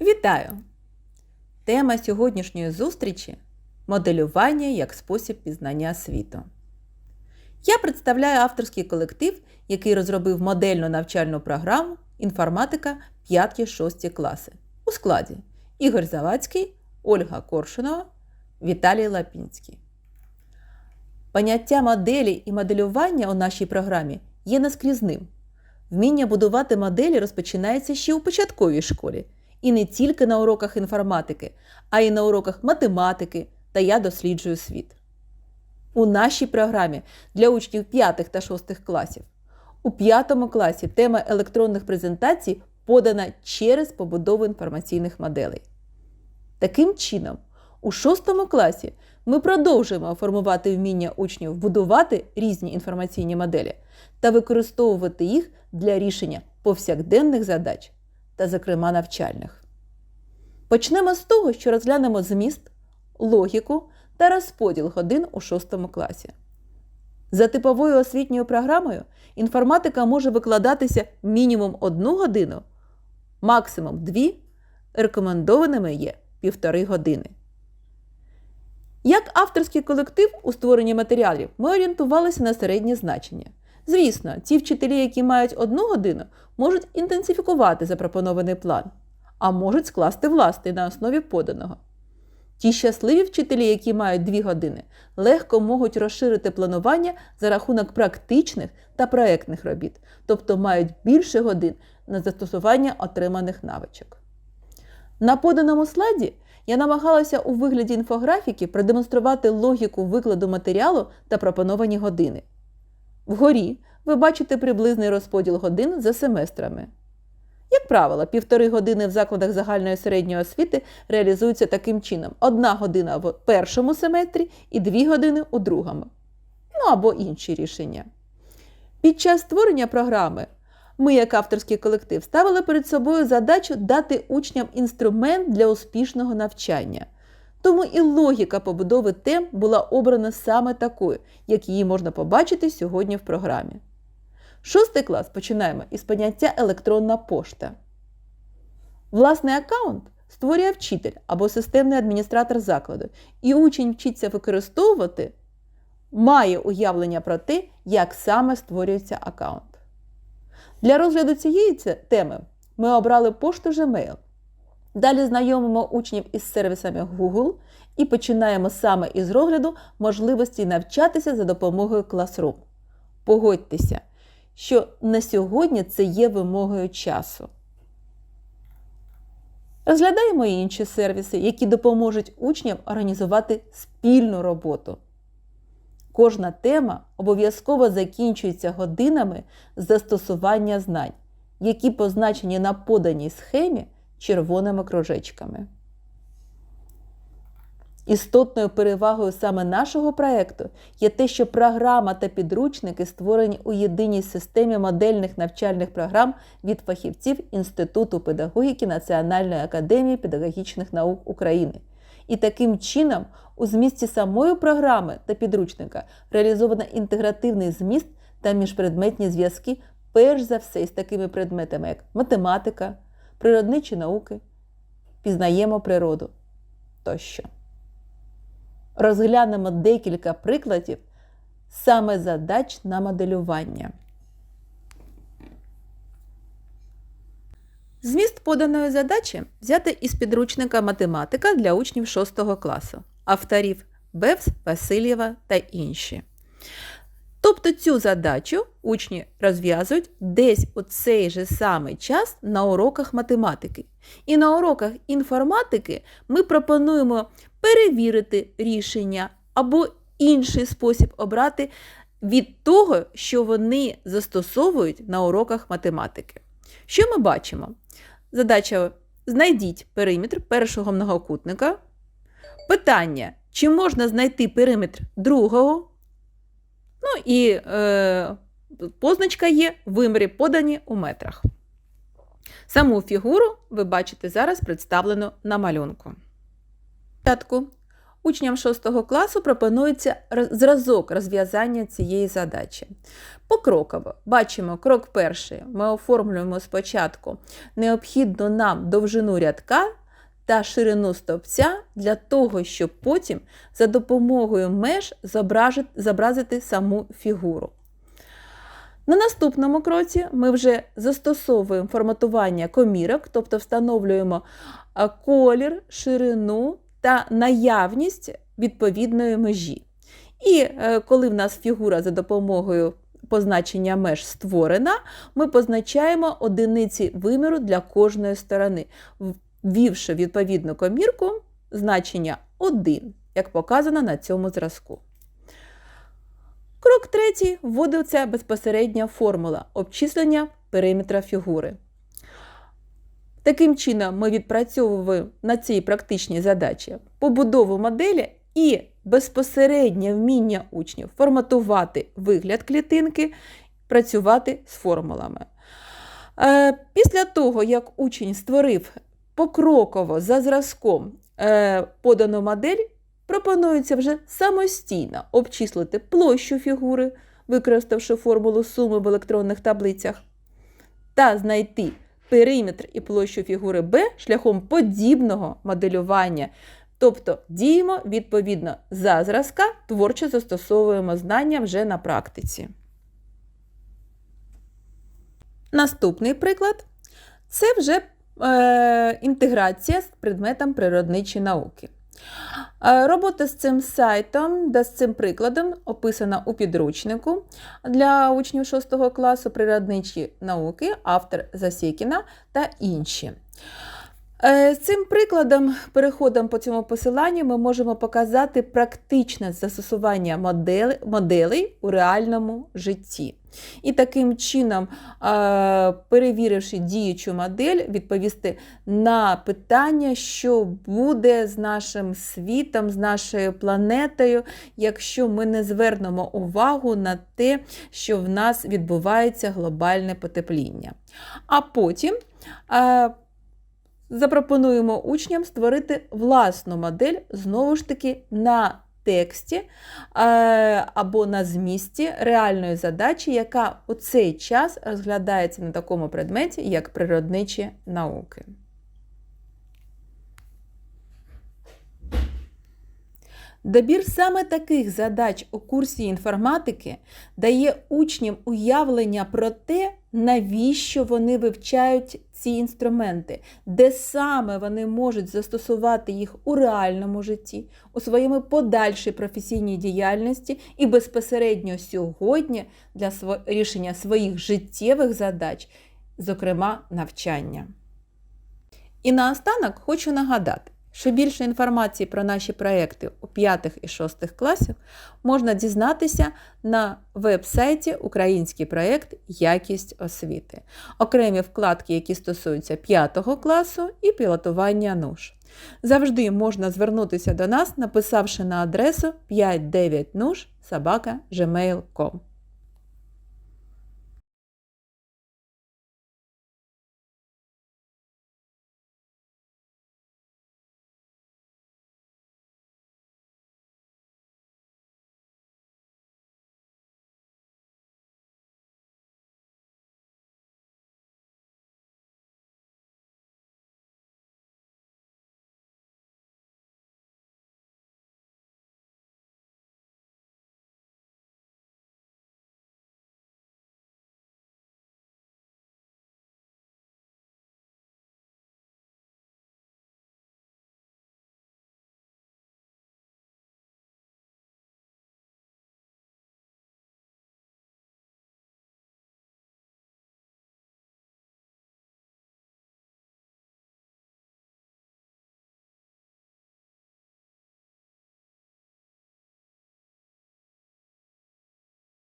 Вітаю! Тема сьогоднішньої зустрічі моделювання як спосіб пізнання світу. Я представляю авторський колектив, який розробив модельну навчальну програму інформатика 5-6 класи у складі Ігор Завадський, Ольга Коршунова, Віталій Лапінський. Поняття моделі і моделювання у нашій програмі є наскрізним. Вміння будувати моделі розпочинається ще у початковій школі, і не тільки на уроках інформатики, а й на уроках математики та я досліджую світ. У нашій програмі для учнів 5 та 6 класів. У 5 класі тема електронних презентацій подана через побудову інформаційних моделей. Таким чином, у 6 класі ми продовжуємо формувати вміння учнів будувати різні інформаційні моделі та використовувати їх для рішення повсякденних задач та, зокрема, навчальних. Почнемо з того, що розглянемо зміст, логіку та розподіл годин у 6 класі. За типовою освітньою програмою інформатика може викладатися мінімум 1 годину, максимум 2, рекомендованими є півтори години. Як авторський колектив у створенні матеріалів ми орієнтувалися на середнє значення. Звісно, ті вчителі, які мають одну годину, можуть інтенсифікувати запропонований план, а можуть скласти власний на основі поданого. Ті щасливі вчителі, які мають дві години, легко можуть розширити планування за рахунок практичних та проєктних робіт, тобто мають більше годин на застосування отриманих навичок. На поданому слайді я намагалася у вигляді інфографіки продемонструвати логіку викладу матеріалу та пропоновані години. Вгорі ви бачите приблизний розподіл годин за семестрами. Як правило, півтори години в закладах загальної середньої освіти реалізуються таким чином: одна година в першому семестрі і дві години у другому. Ну або інші рішення. Під час створення програми ми, як авторський колектив, ставили перед собою задачу дати учням інструмент для успішного навчання. Тому і логіка побудови тем була обрана саме такою, як її можна побачити сьогодні в програмі. Шостий клас починаємо із поняття електронна пошта. Власний аккаунт створює вчитель або системний адміністратор закладу, і учень вчиться використовувати, має уявлення про те, як саме створюється аккаунт. Для розгляду цієї теми ми обрали пошту Gmail. Далі знайомимо учнів із сервісами Google і починаємо саме із розгляду можливості навчатися за допомогою Classroom. Погодьтеся, що на сьогодні це є вимогою часу. Розглядаємо інші сервіси, які допоможуть учням організувати спільну роботу. Кожна тема обов'язково закінчується годинами застосування знань, які позначені на поданій схемі червоними кружечками. Істотною перевагою саме нашого проєкту є те, що програма та підручники створені у єдиній системі модельних навчальних програм від фахівців Інституту педагогіки Національної академії педагогічних наук України. І таким чином у змісті самої програми та підручника реалізовано інтегративний зміст та міжпредметні зв'язки, перш за все, із такими предметами, як математика, природничі науки, пізнаємо природу тощо. Розглянемо декілька прикладів саме задач на моделювання. Зміст поданої задачі взяти із підручника математика для учнів 6 класу, авторів Бевс, Васильєва та інші. Тобто цю задачу учні розв'язують десь у цей же самий час на уроках математики. І на уроках інформатики ми пропонуємо перевірити рішення або інший спосіб обрати від того, що вони застосовують на уроках математики. Що ми бачимо? Задача знайдіть периметр першого многокутника. Питання, чи можна знайти периметр другого? Ну і е, позначка є виміри подані у метрах. Саму фігуру ви бачите зараз представлену на малюнку. Спочатку Учням 6 класу пропонується зразок розв'язання цієї задачі. Покроково бачимо крок перший. Ми оформлюємо спочатку необхідну нам довжину рядка та ширину стовпця для того, щоб потім за допомогою меж зобразити саму фігуру. На наступному кроці ми вже застосовуємо форматування комірок, тобто встановлюємо колір, ширину та наявність відповідної межі. І е, коли в нас фігура за допомогою позначення меж створена, ми позначаємо одиниці виміру для кожної сторони, ввівши відповідну комірку значення 1, як показано на цьому зразку. Крок третій вводиться безпосередня формула обчислення периметра фігури. Таким чином, ми відпрацьовуємо на цій практичній задачі побудову моделі і безпосереднє вміння учнів форматувати вигляд клітинки, працювати з формулами. Е, Після того, як учень створив покроково за зразком е, подану модель, пропонується вже самостійно обчислити площу фігури, використавши формулу суми в електронних таблицях, та знайти периметр і площу фігури B шляхом подібного моделювання. Тобто діємо відповідно за зразка, творчо застосовуємо знання вже на практиці. Наступний приклад це вже е, інтеграція з предметом природничі науки. Е, Робота з цим сайтом та з цим прикладом описана у підручнику для учнів 6 класу природничі науки, автор Засікіна та інші. Е, З цим прикладом, переходом по цьому посиланню, ми можемо показати практичне застосування моделей у реальному житті. І таким чином, е, перевіривши діючу модель, відповісти на питання, що буде з нашим світом, з нашою планетою, якщо ми не звернемо увагу на те, що в нас відбувається глобальне потепління. А потім е, запропонуємо учням створити власну модель знову ж таки на тексті е, або на змісті реальної задачі, яка у цей час розглядається на такому предметі, як природничі науки. Добір саме таких задач у курсі інформатики дає учням уявлення про те, навіщо вони вивчають ці інструменти, де саме вони можуть застосувати їх у реальному житті, у своєму подальшій професійній діяльності і безпосередньо сьогодні для рішення своїх життєвих задач, зокрема навчання. І наостанок хочу нагадати, що більше інформації про наші проекти у 5 і 6 класах можна дізнатися на веб-сайті Український проєкт Якість освіти, окремі вкладки, які стосуються 5 класу і пілотування НУШ. Завжди можна звернутися до нас, написавши на адресу 59nush собака gmail.com.